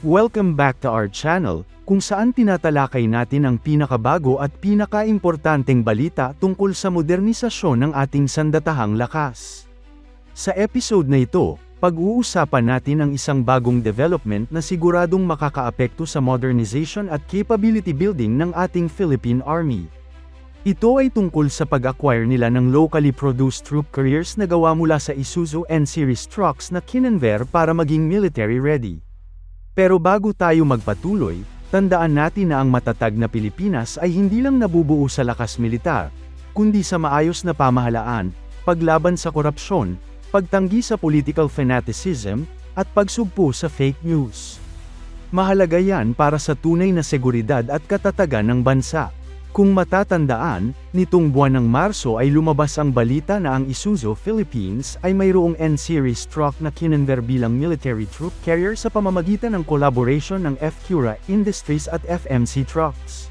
Welcome back to our channel, kung saan tinatalakay natin ang pinakabago at pinakaimportanteng balita tungkol sa modernisasyon ng ating sandatahang lakas. Sa episode na ito, pag-uusapan natin ang isang bagong development na siguradong makakaapekto sa modernization at capability building ng ating Philippine Army. Ito ay tungkol sa pag-acquire nila ng locally produced troop carriers na gawa mula sa Isuzu N-Series trucks na kinonver para maging military ready. Pero bago tayo magpatuloy, tandaan natin na ang matatag na Pilipinas ay hindi lang nabubuo sa lakas militar, kundi sa maayos na pamahalaan, paglaban sa korupsyon, pagtanggi sa political fanaticism, at pagsugpo sa fake news. Mahalaga yan para sa tunay na seguridad at katatagan ng bansa. Kung matatandaan, nitong buwan ng Marso ay lumabas ang balita na ang Isuzu Philippines ay mayroong N-Series truck na kinonver bilang military troop carrier sa pamamagitan ng collaboration ng FCURA Industries at FMC Trucks.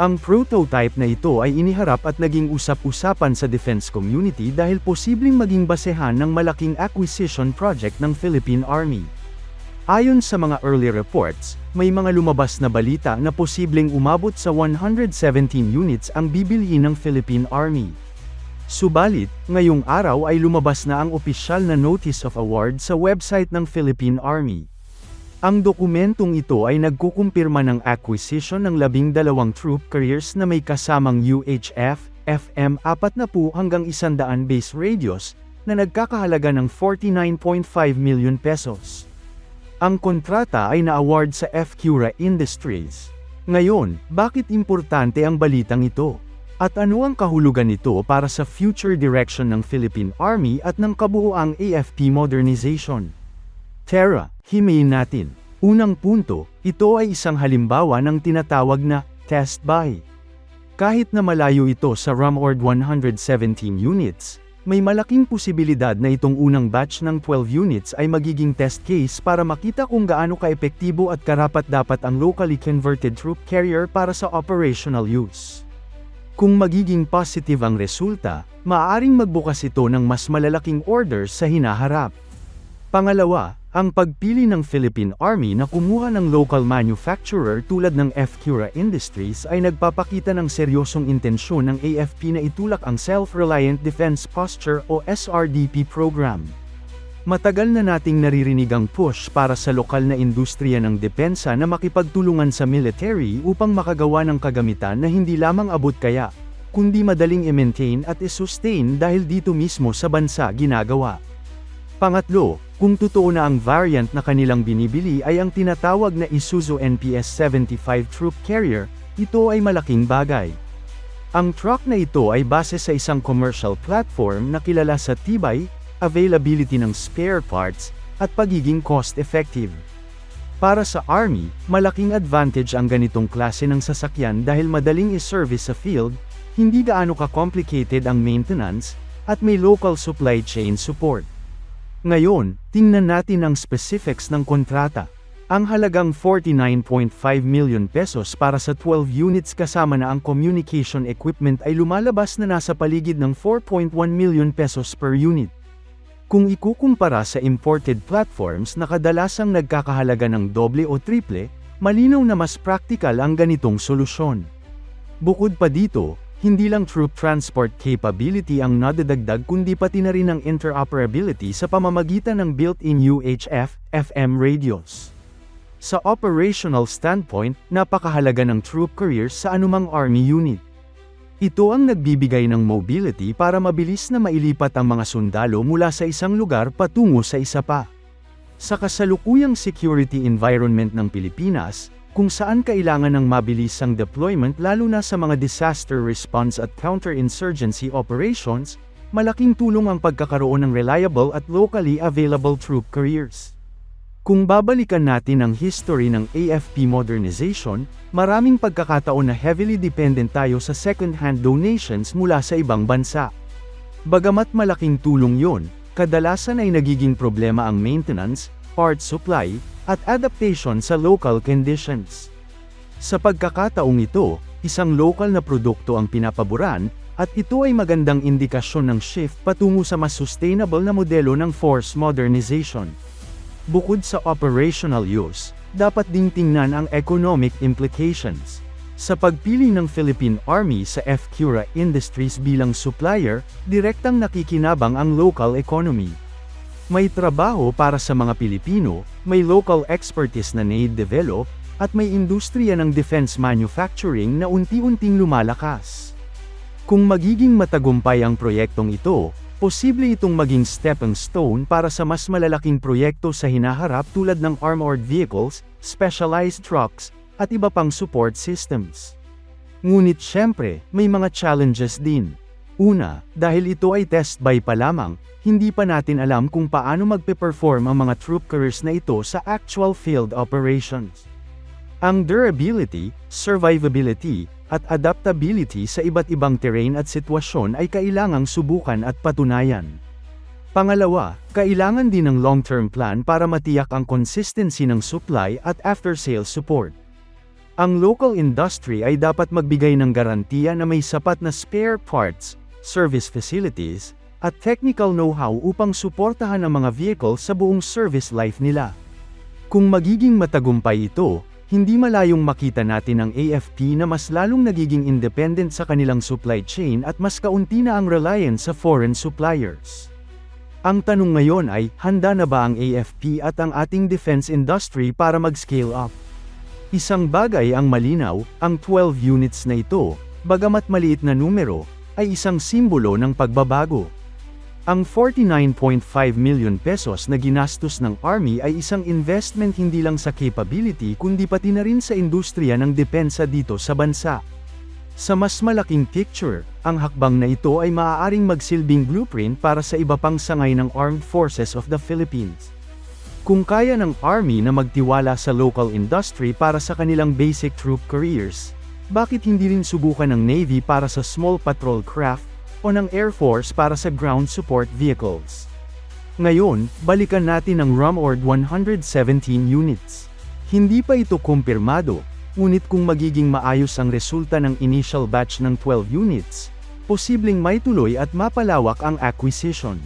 Ang prototype na ito ay iniharap at naging usap-usapan sa defense community dahil posibleng maging basehan ng malaking acquisition project ng Philippine Army. Ayon sa mga early reports, may mga lumabas na balita na posibleng umabot sa 117 units ang bibilhin ng Philippine Army. Subalit, ngayong araw ay lumabas na ang opisyal na Notice of Award sa website ng Philippine Army. Ang dokumentong ito ay nagkukumpirma ng acquisition ng labing dalawang troop carriers na may kasamang UHF, FM 40 hanggang 100 base radios, na nagkakahalaga ng 49.5 million pesos. Ang kontrata ay na-award sa FCURA Industries. Ngayon, bakit importante ang balitang ito? At ano ang kahulugan nito para sa future direction ng Philippine Army at ng kabuuang AFP modernization? Tara, himayin natin. Unang punto, ito ay isang halimbawa ng tinatawag na test buy. Kahit na malayo ito sa RAMORD 117 units, may malaking posibilidad na itong unang batch ng 12 units ay magiging test case para makita kung gaano kaepektibo at karapat-dapat ang locally converted troop carrier para sa operational use. Kung magiging positive ang resulta, maaaring magbukas ito ng mas malalaking orders sa hinaharap. Pangalawa, ang pagpili ng Philippine Army na kumuha ng local manufacturer tulad ng FCURA Industries ay nagpapakita ng seryosong intensyon ng AFP na itulak ang Self-Reliant Defense Posture o SRDP program. Matagal na nating naririnig ang push para sa lokal na industriya ng depensa na makipagtulungan sa military upang makagawa ng kagamitan na hindi lamang abot kaya, kundi madaling i-maintain at i-sustain dahil dito mismo sa bansa ginagawa. Pangatlo, kung totoo na ang variant na kanilang binibili ay ang tinatawag na Isuzu NPS 75 Troop Carrier, ito ay malaking bagay. Ang truck na ito ay base sa isang commercial platform na kilala sa tibay, availability ng spare parts, at pagiging cost-effective. Para sa Army, malaking advantage ang ganitong klase ng sasakyan dahil madaling i-service sa field, hindi gaano ka-complicated ang maintenance, at may local supply chain support. Ngayon, tingnan natin ang specifics ng kontrata. Ang halagang 49.5 million pesos para sa 12 units kasama na ang communication equipment ay lumalabas na nasa paligid ng 4.1 million pesos per unit. Kung ikukumpara sa imported platforms na kadalasang nagkakahalaga ng doble o triple, malinaw na mas practical ang ganitong solusyon. Bukod pa dito, hindi lang troop transport capability ang nadadagdag kundi pati na rin ang interoperability sa pamamagitan ng built-in UHF, FM radios. Sa operational standpoint, napakahalaga ng troop careers sa anumang army unit. Ito ang nagbibigay ng mobility para mabilis na mailipat ang mga sundalo mula sa isang lugar patungo sa isa pa. Sa kasalukuyang security environment ng Pilipinas, kung saan kailangan ng mabilisang deployment lalo na sa mga disaster response at counterinsurgency operations, malaking tulong ang pagkakaroon ng reliable at locally available troop carriers. Kung babalikan natin ang history ng AFP modernization, maraming pagkakataon na heavily dependent tayo sa second-hand donations mula sa ibang bansa. Bagamat malaking tulong yon, kadalasan ay nagiging problema ang maintenance, part supply, at adaptation sa local conditions. Sa pagkakataong ito, isang local na produkto ang pinapaboran, at ito ay magandang indikasyon ng shift patungo sa mas sustainable na modelo ng force modernization. Bukod sa operational use, dapat ding tingnan ang economic implications. Sa pagpili ng Philippine Army sa F-Cura Industries bilang supplier, direktang nakikinabang ang local economy. May trabaho para sa mga Pilipino, may local expertise na na-develop, at may industriya ng defense manufacturing na unti-unting lumalakas. Kung magiging matagumpay ang proyektong ito, posible itong maging stepping stone para sa mas malalaking proyekto sa hinaharap tulad ng armored vehicles, specialized trucks, at iba pang support systems. Ngunit syempre, may mga challenges din. Una, dahil ito ay test buy pa lamang, hindi pa natin alam kung paano magpe-perform ang mga troop carriers na ito sa actual field operations. Ang durability, survivability, at adaptability sa iba't ibang terrain at sitwasyon ay kailangang subukan at patunayan. Pangalawa, kailangan din ng long-term plan para matiyak ang consistency ng supply at after-sales support. Ang local industry ay dapat magbigay ng garantiya na may sapat na spare parts, service facilities, at technical know-how upang suportahan ang mga vehicle sa buong service life nila. Kung magiging matagumpay ito, hindi malayong makita natin ang AFP na mas lalong nagiging independent sa kanilang supply chain at mas kaunti na ang reliance sa foreign suppliers. Ang tanong ngayon ay, handa na ba ang AFP at ang ating defense industry para mag-scale up? Isang bagay ang malinaw, ang 12 units na ito, bagamat maliit na numero, ay isang simbolo ng pagbabago. Ang 49.5 million pesos na ginastos ng Army ay isang investment hindi lang sa capability kundi pati na rin sa industriya ng depensa dito sa bansa. Sa mas malaking picture, ang hakbang na ito ay maaaring magsilbing blueprint para sa iba pang sangay ng Armed Forces of the Philippines. Kung kaya ng Army na magtiwala sa local industry para sa kanilang basic troop careers, bakit hindi rin subukan ng Navy para sa small patrol craft, o ng Air Force para sa ground support vehicles? Ngayon, balikan natin ang RUMORD 117 units. Hindi pa ito kumpirmado, ngunit kung magiging maayos ang resulta ng initial batch ng 12 units, posibleng may tuloy at mapalawak ang acquisition.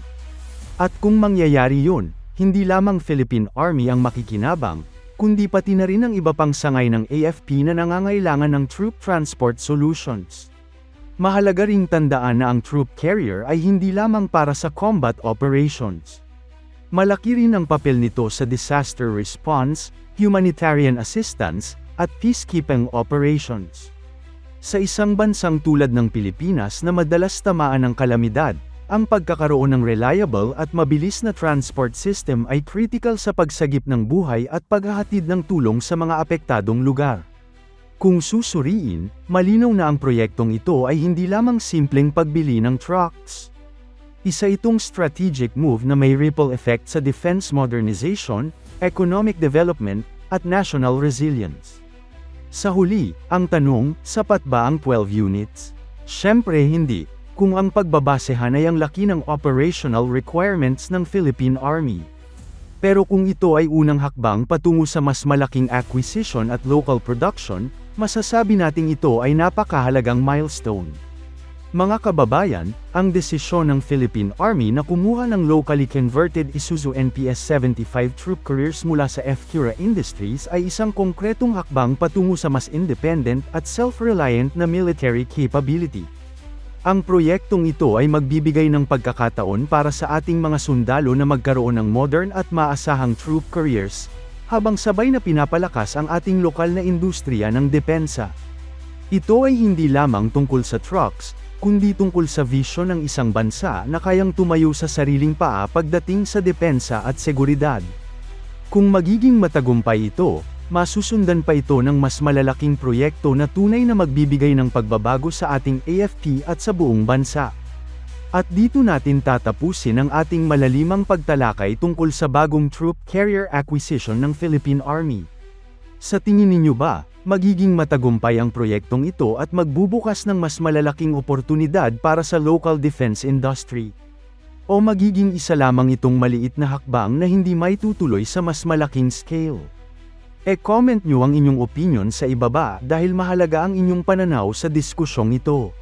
At kung mangyayari yun, hindi lamang Philippine Army ang makikinabang, kundi pati na rin ang iba pang sangay ng AFP na nangangailangan ng troop transport solutions. Mahalaga ring tandaan na ang troop carrier ay hindi lamang para sa combat operations. Malaki rin ang papel nito sa disaster response, humanitarian assistance, at peacekeeping operations. Sa isang bansang tulad ng Pilipinas na madalas tamaan ng kalamidad, ang pagkakaroon ng reliable at mabilis na transport system ay critical sa pagsagip ng buhay at paghahatid ng tulong sa mga apektadong lugar. Kung susuriin, malinaw na ang proyektong ito ay hindi lamang simpleng pagbili ng trucks. Isa itong strategic move na may ripple effect sa defense modernization, economic development, at national resilience. Sa huli, ang tanong, sapat ba ang 12 units? Siyempre hindi, kung ang pagbabasehan ay ang laki ng operational requirements ng Philippine Army. Pero kung ito ay unang hakbang patungo sa mas malaking acquisition at local production, masasabi nating ito ay napakahalagang milestone. Mga kababayan, ang desisyon ng Philippine Army na kumuha ng locally converted Isuzu NPS 75 troop carriers mula sa F-Cura Industries ay isang konkretong hakbang patungo sa mas independent at self-reliant na military capability. Ang proyektong ito ay magbibigay ng pagkakataon para sa ating mga sundalo na magkaroon ng modern at maasahang troop careers, habang sabay na pinapalakas ang ating lokal na industriya ng depensa. Ito ay hindi lamang tungkol sa trucks, kundi tungkol sa vision ng isang bansa na kayang tumayo sa sariling paa pagdating sa depensa at seguridad. Kung magiging matagumpay ito, masusundan pa ito ng mas malalaking proyekto na tunay na magbibigay ng pagbabago sa ating AFP at sa buong bansa. At dito natin tatapusin ang ating malalimang pagtalakay tungkol sa bagong troop carrier acquisition ng Philippine Army. Sa tingin ninyo ba, magiging matagumpay ang proyektong ito at magbubukas ng mas malalaking oportunidad para sa local defense industry? O magiging isa lamang itong maliit na hakbang na hindi may tutuloy sa mas malaking scale? E-comment nyo ang inyong opinion sa ibaba dahil mahalaga ang inyong pananaw sa diskusyong ito.